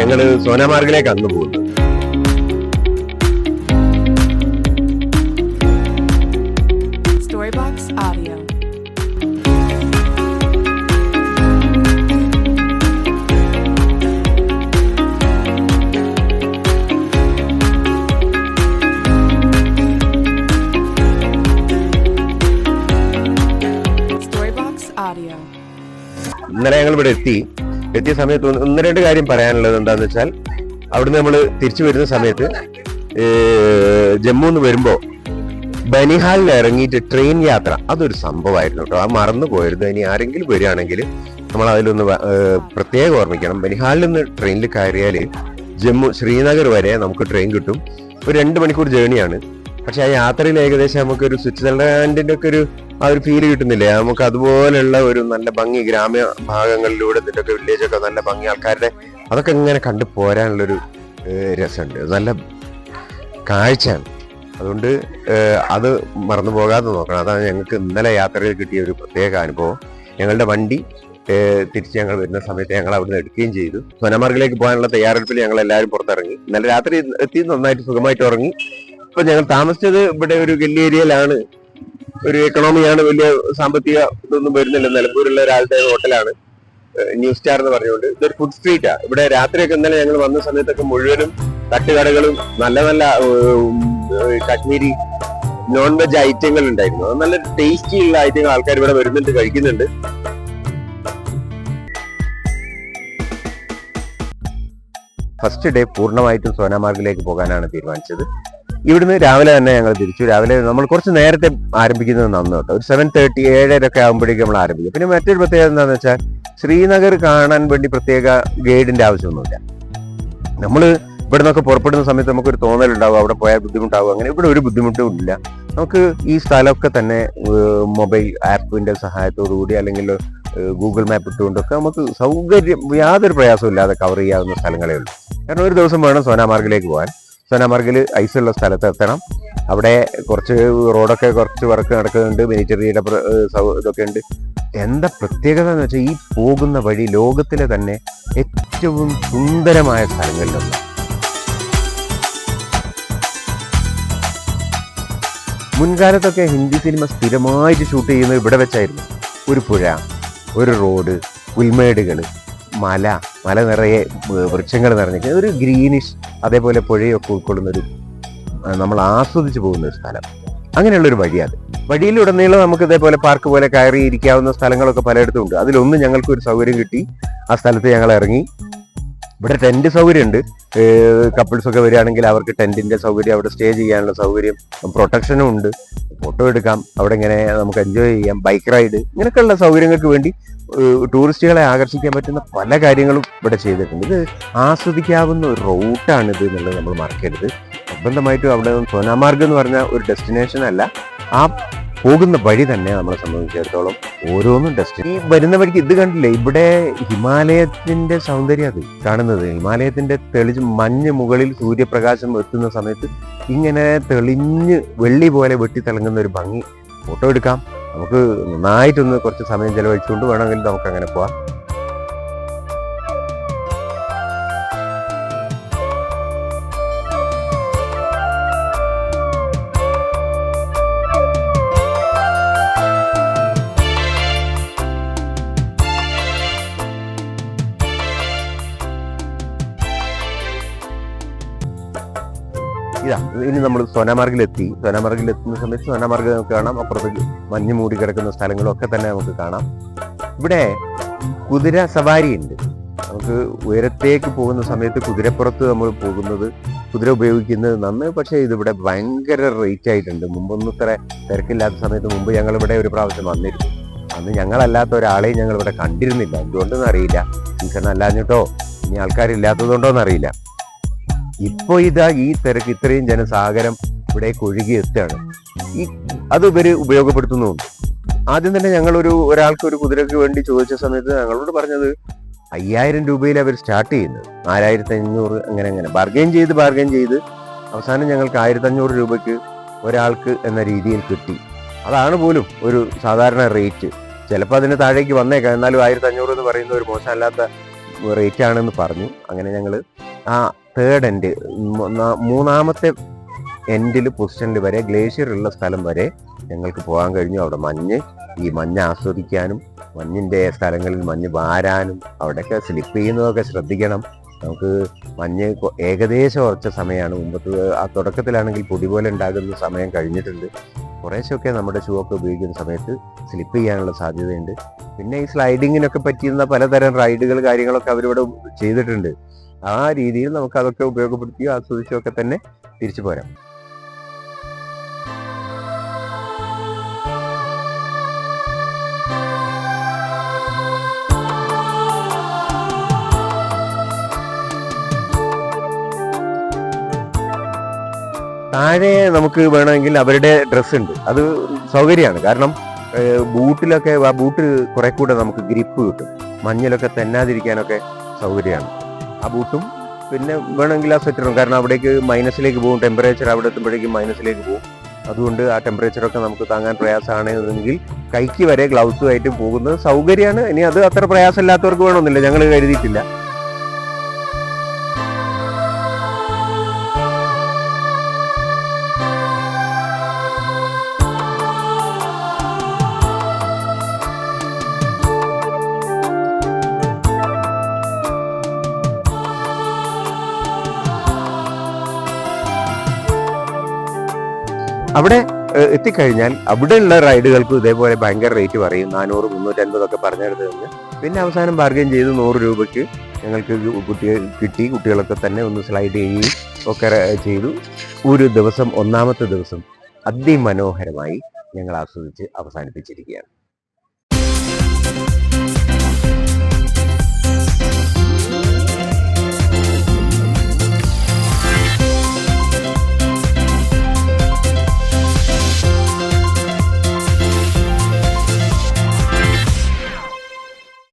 ഞങ്ങൾ സോനാമാർഗിലേക്ക് അന്ന് പോകുന്നു. ഇന്നലെ ഞങ്ങൾ ഇവിടെ എത്തി. എത്തിയ സമയത്ത് ഒന്ന് രണ്ട് കാര്യം പറയാനുള്ളത് എന്താന്ന് വെച്ചാൽ അവിടുന്ന് നമ്മൾ തിരിച്ചു വരുന്ന സമയത്ത് ജമ്മുന്ന് വരുമ്പോ ബനിഹാലിൽ ഇറങ്ങിയിട്ട് ട്രെയിൻ യാത്ര. അതൊരു സംഭവമായിരുന്നു കേട്ടോ. ആ മറന്നു പോയിരുന്നു ഇനി ആരെങ്കിലും വരികയാണെങ്കിൽ നമ്മൾ അതിലൊന്ന് പ്രത്യേകം ഓർമ്മിക്കണം. ബനിഹാലിൽ നിന്ന് ട്രെയിനിൽ കയറിയാൽ ജമ്മു ശ്രീനഗർ വരെ നമുക്ക് ട്രെയിൻ കിട്ടും. ഒരു രണ്ട് മണിക്കൂർ ജേണിയാണ്. പക്ഷെ ആ യാത്രയിൽ ഏകദേശം നമുക്കൊരു സ്വിറ്റ്സർലാൻഡിന്റെ ഒക്കെ ഒരു ആ ഒരു ഫീൽ കിട്ടുന്നില്ലേ? നമുക്ക് അതുപോലെയുള്ള ഒരു നല്ല ഭംഗി ഗ്രാമീണ ഭാഗങ്ങളിലൂടെ ഇതിന്റെയൊക്കെ വില്ലേജൊക്കെ നല്ല ഭംഗി ആൾക്കാരുടെ അതൊക്കെ ഇങ്ങനെ കണ്ടു പോരാനുള്ളൊരു രസമുണ്ട്. നല്ല കാഴ്ചയാണ്. അതുകൊണ്ട് അത് മറന്നു പോകാതെ നോക്കണം. അതാണ് ഞങ്ങൾക്ക് ഇന്നലെ യാത്രയിൽ കിട്ടിയ ഒരു പ്രത്യേക അനുഭവം. ഞങ്ങളുടെ വണ്ടി തിരിച്ച് ഞങ്ങൾ വരുന്ന സമയത്ത് ഞങ്ങൾ അവിടുന്ന് എടുക്കുകയും ചെയ്തു. സോനമാർഗിലേക്ക് പോകാനുള്ള തയ്യാറെടുപ്പിൽ ഞങ്ങൾ എല്ലാവരും പുറത്തിറങ്ങി. ഇന്നലെ രാത്രി എത്തി നന്നായിട്ട് സുഖമായിട്ട് ഉറങ്ങി. ഇപ്പൊ ഞങ്ങൾ താമസിച്ചത് ഇവിടെ ഒരു ഗല്ലി ഏരിയയിലാണ്. ഒരു എക്കണോമിയാണ് വലിയ സാമ്പത്തിക ഇതൊന്നും വരുന്നില്ല. നിലമ്പൂരുള്ള ഒരാളുടെ ഹോട്ടലാണ് ന്യൂ സ്റ്റാർ എന്ന് പറഞ്ഞുകൊണ്ട്. ഇതൊരു ഫുഡ് സ്ട്രീറ്റാ ഇവിടെ രാത്രിയൊക്കെ ഇന്നലെ ഞങ്ങൾ വന്ന സമയത്തൊക്കെ മുഴുവനും തട്ടുകടകളും നല്ല നല്ല കശ്മീരി നോൺ വെജ് ഐറ്റങ്ങൾ ഉണ്ടായിരുന്നു. അത് നല്ല ടേസ്റ്റി ഉള്ള ഐറ്റങ്ങൾ ആൾക്കാർ ഇവിടെ വരുന്നുണ്ട് കഴിക്കുന്നുണ്ട്. ഫസ്റ്റ് ഡേ പൂർണമായിട്ടും സോനാമാർഗിലേക്ക് പോകാനാണ് തീരുമാനിച്ചത്. ഇവിടുന്ന് രാവിലെ തന്നെ ഞങ്ങൾ തിരിച്ചു. രാവിലെ നമ്മൾ കുറച്ച് നേരത്തെ ആരംഭിക്കുന്നത് നന്നു കേട്ടോ. ഒരു സെവൻ തേർട്ടി ഏഴര ഒക്കെ ആകുമ്പോഴേക്കും നമ്മൾ ആരംഭിക്കും. പിന്നെ മറ്റൊരു പ്രത്യേകത എന്താണെന്ന് വെച്ചാൽ ശ്രീനഗർ കാണാൻ വേണ്ടി പ്രത്യേക ഗൈഡിന്റെ ആവശ്യമൊന്നുമില്ല. നമ്മൾ ഇവിടെ നിന്നൊക്കെ പുറപ്പെടുന്ന സമയത്ത് നമുക്കൊരു തോന്നലുണ്ടാവും അവിടെ പോയാൽ ബുദ്ധിമുട്ടാവും. അങ്ങനെ ഇവിടെ ഒരു ബുദ്ധിമുട്ടും ഇല്ല. നമുക്ക് ഈ സ്ഥലമൊക്കെ തന്നെ മൊബൈൽ ആപ്പിന്റെ സഹായത്തോടു കൂടി അല്ലെങ്കിൽ ഗൂഗിൾ മാപ്പ് ഇട്ടുകൊണ്ടൊക്കെ നമുക്ക് സൗകര്യം യാതൊരു പ്രയാസവും ഇല്ലാതെ കവർ ചെയ്യാവുന്ന സ്ഥലങ്ങളേ ഉള്ളൂ. കാരണം ഒരു ദിവസം വേണം സോനാമാർഗിലേക്ക് പോകാൻ. സോനാമാർഗിൽ ഐസുള്ള സ്ഥലത്ത് എത്തണം. അവിടെ കുറച്ച് റോഡൊക്കെ കുറച്ച് വർക്ക് നടക്കുന്നുണ്ട്. മിനിറ്ററിയുടെ ഇതൊക്കെ ഉണ്ട്. എന്താ പ്രത്യേകത എന്ന് വെച്ചാൽ ഈ പോകുന്ന വഴി ലോകത്തിലെ തന്നെ ഏറ്റവും സുന്ദരമായ സ്ഥലങ്ങളിലൊന്ന് മുൻകാലത്തൊക്കെ ഹിന്ദി സിനിമ സ്ഥിരമായിട്ട് ഷൂട്ട് ചെയ്യുന്നത് ഇവിടെ വെച്ചായിരുന്നു. ഒരു പുഴ ഒരു റോഡ് പുൽമേടുകൾ മല മല നിറയെ വൃക്ഷങ്ങൾ നിറഞ്ഞിട്ട് ഒരു ഗ്രീനിഷ് അതേപോലെ പുഴയൊക്കെ ഉൾക്കൊള്ളുന്ന ഒരു നമ്മൾ ആസ്വദിച്ചു പോകുന്ന ഒരു സ്ഥലം. അങ്ങനെയുള്ള ഒരു വഴിയാണ് വഴിയിലുടനീളം നമുക്ക് ഇതേപോലെ പാർക്ക് പോലെ കയറി ഇരിക്കാവുന്ന സ്ഥലങ്ങളൊക്കെ പലയിടത്തും ഉണ്ട്. അതിലൊന്ന് ഞങ്ങൾക്ക് ഒരു സൗകര്യം കിട്ടി. ആ സ്ഥലത്ത് ഞങ്ങൾ ഇറങ്ങി. ഇവിടെ ടെന്റ് സൗകര്യമുണ്ട്. കപ്പിൾസ് ഒക്കെ വരികയാണെങ്കിൽ അവർക്ക് ടെന്റിന്റെ സൗകര്യം അവിടെ സ്റ്റേ ചെയ്യാനുള്ള സൗകര്യം പ്രൊട്ടക്ഷനും ഉണ്ട്. ഫോട്ടോ എടുക്കാം. അവിടെ ഇങ്ങനെ നമുക്ക് എൻജോയ് ചെയ്യാം. ബൈക്ക് റൈഡ് ഇങ്ങനെയൊക്കെയുള്ള സൗകര്യങ്ങൾക്ക് വേണ്ടി ടൂറിസ്റ്റുകളെ ആകർഷിക്കാൻ പറ്റുന്ന പല കാര്യങ്ങളും ഇവിടെ ചെയ്തിട്ടുണ്ട്. ഇത് ആസ്വദിക്കാവുന്ന ഒരു റൂട്ടാണ് ഇത് എന്നുള്ളത് നമ്മൾ മറക്കരുത്. നിർബന്ധമായിട്ടും അവിടെ സോനാമാർഗ് എന്ന് പറഞ്ഞ ഒരു ഡെസ്റ്റിനേഷൻ അല്ല. ആ പോകുന്ന വഴി തന്നെ നമ്മളെ സംബന്ധിച്ചിടത്തോളം ഓരോന്നും ഡെസ്റ്റിൻ ഈ വരുന്ന വഴിക്ക് ഇത് കണ്ടില്ലേ? ഇവിടെ ഹിമാലയത്തിന്റെ സൗന്ദര്യം അത് കാണുന്നത്. ഹിമാലയത്തിന്റെ തെളിച്ച് മഞ്ഞ് മുകളിൽ സൂര്യപ്രകാശം എത്തുന്ന സമയത്ത് ഇങ്ങനെ തെളിഞ്ഞ് വെള്ളി പോലെ വെട്ടി വെട്ടിത്തിളങ്ങുന്ന ഒരു ഭംഗി. ഫോട്ടോ എടുക്കാം. നമുക്ക് നന്നായിട്ടൊന്ന് കുറച്ച് സമയം ചെലവഴിച്ചുകൊണ്ട് വേണമെങ്കിൽ നമുക്ക് അങ്ങനെ പോവാം. ഇതാ ഇനി നമ്മൾ സോനാമാർഗിലെത്തി. സോനാമാർഗിൽ എത്തുന്ന സമയത്ത് സോനാമാർഗ് നമുക്ക് കാണാം. അപ്പുറത്ത് മഞ്ഞ് മൂടി കിടക്കുന്ന സ്ഥലങ്ങളൊക്കെ തന്നെ നമുക്ക് കാണാം. ഇവിടെ കുതിര സവാരി ഉണ്ട്. നമുക്ക് ഉയരത്തേക്ക് പോകുന്ന സമയത്ത് കുതിരപ്പുറത്ത് നമ്മൾ പോകുന്നത് കുതിര ഉപയോഗിക്കുന്നത് നന്ന്. പക്ഷേ ഇതിവിടെ ഭയങ്കര റേറ്റ് ആയിട്ടുണ്ട്. മുമ്പൊന്നും ഇത്ര തിരക്കില്ലാത്ത സമയത്ത് മുമ്പ് ഞങ്ങൾ ഇവിടെ ഒരു പ്രാവശ്യം വന്നിരുന്നു. അന്ന് ഞങ്ങളല്ലാത്ത ഒരാളെയും ഞങ്ങൾ ഇവിടെ കണ്ടിരുന്നില്ല. എന്തുകൊണ്ടെന്ന് അറിയില്ല. സീസൺ അല്ലാഞ്ഞിട്ടോ? ഇനി ആൾക്കാരില്ലാത്തതുകൊണ്ടോ അറിയില്ല. ഇപ്പൊ ഇതാ ഈ തിരക്ക് ഇത്രയും ജനസാഗരം ഇവിടെ ഒഴുകി എത്തുകയാണ്. ഈ അത് ഇവർ ഉപയോഗപ്പെടുത്തുന്നുണ്ട് ആദ്യം തന്നെ ഞങ്ങൾ ഒരു ഒരാൾക്ക് ഒരു കുതിരയ്ക്ക് വേണ്ടി ചോദിച്ച സമയത്ത് ഞങ്ങളോട് പറഞ്ഞത് അയ്യായിരം രൂപയിൽ അവർ സ്റ്റാർട്ട് ചെയ്യുന്നത് നാലായിരത്തി അഞ്ഞൂറ് അങ്ങനെ അങ്ങനെ. ബാർഗെയിൻ ചെയ്ത് ബാർഗെയിൻ ചെയ്ത് അവസാനം ഞങ്ങൾക്ക് ആയിരത്തി അഞ്ഞൂറ് രൂപയ്ക്ക് ഒരാൾക്ക് എന്ന രീതിയിൽ കിട്ടി. അതാണ് പോലും ഒരു സാധാരണ റേറ്റ് ചിലപ്പോൾ അതിന് താഴേക്ക് വന്നേക്കാം. എന്നാലും ആയിരത്തി അഞ്ഞൂറ് എന്ന് പറയുന്ന ഒരു മോശമല്ലാത്ത റേറ്റ് ആണെന്ന് പറഞ്ഞു. അങ്ങനെ ഞങ്ങൾ ആ തേർഡ് എൻഡ് മൂന്നാമത്തെ എൻഡിൽ പൊസിഷനിൽ വരെ ഗ്ലേഷ്യർ ഉള്ള സ്ഥലം വരെ ഞങ്ങൾക്ക് പോകാൻ കഴിഞ്ഞു. അവിടെ മഞ്ഞ് ഈ മഞ്ഞ് ആസ്വദിക്കാനും മഞ്ഞിന്റെ സ്ഥലങ്ങളിൽ മഞ്ഞ് വാരാനും അവിടെയൊക്കെ സ്ലിപ്പ് ചെയ്യുന്നതൊക്കെ ശ്രദ്ധിക്കണം. നമുക്ക് മഞ്ഞ് ഏകദേശം ഉറച്ച സമയമാണ്. മുമ്പത്ത് ആ തുടക്കത്തിലാണെങ്കിൽ പൊടി പോലെ ഉണ്ടാകുന്ന സമയം കഴിഞ്ഞിട്ടുണ്ട്. കുറേശ്ശൊക്കെ നമ്മുടെ ഷൂ ഒക്കെ ഉപയോഗിക്കുന്ന സമയത്ത് സ്ലിപ്പ് ചെയ്യാനുള്ള സാധ്യതയുണ്ട്. പിന്നെ ഈ സ്ലൈഡിങ്ങിനൊക്കെ പറ്റിയിരുന്ന പലതരം റൈഡുകൾ കാര്യങ്ങളൊക്കെ അവരിവിടെ ചെയ്തിട്ടുണ്ട്. ആ രീതിയിൽ നമുക്ക് അതൊക്കെ ഉപയോഗപ്പെടുത്തിയോ ആസ്വദിച്ചോ ഒക്കെ തന്നെ തിരിച്ചു പോരാം. താഴെ നമുക്ക് വേണമെങ്കിൽ അവരുടെ ഡ്രസ് ഉണ്ട്. അത് സൗകര്യമാണ്. കാരണം ബൂട്ടിലൊക്കെ ആ ബൂട്ട് കുറെ കൂടെ നമുക്ക് ഗ്രിപ്പ് കിട്ടും. മഞ്ഞിലൊക്കെ തെന്നാതിരിക്കാനൊക്കെ സൗകര്യമാണ്. ആ ബൂട്ടും. പിന്നെ വേണമെങ്കിൽ ആ സ്വെറ്ററും കാരണം അവിടേക്ക് മൈനസിലേക്ക് പോകും. ടെമ്പറേച്ചർ അവിടെ എത്തുമ്പോഴേക്കും മൈനസിലേക്ക് പോകും. അതുകൊണ്ട് ആ ടെമ്പറേച്ചറൊക്കെ നമുക്ക് താങ്ങാൻ പ്രയാസമാണെങ്കിൽ കൈക്ക് വരെ ഗ്ലൗസുമായിട്ട് പോകുന്നത് സൗകര്യമാണ്. ഇനി അത് അത്ര പ്രയാസമില്ലാത്തവർക്ക് വേണമെന്നില്ല. ഞങ്ങൾ കരുതിയിട്ടില്ല. അവിടെ എത്തിക്കഴിഞ്ഞാൽ അവിടെയുള്ള റൈഡുകൾക്കും ഇതേപോലെ ഭയങ്കര റേറ്റ് പറയും. നാനൂറ് മുന്നൂറ്റൻപതൊക്കെ പറഞ്ഞെടുത്ത് കഴിഞ്ഞ് പിന്നെ അവസാനം ബാർഗൈൻ ചെയ്ത് നൂറ് രൂപയ്ക്ക് ഞങ്ങൾക്ക് കുട്ടികൾ കിട്ടി. കുട്ടികളൊക്കെ തന്നെ ഒന്ന് സ്ലൈഡ് ചെയ്യുകയും ഒക്കെ ചെയ്തു. ഒരു ദിവസം ഒന്നാമത്തെ ദിവസം അതിമനോഹരമായി ഞങ്ങൾ ആസ്വദിച്ച് അവസാനിപ്പിച്ചിരിക്കുകയാണ്.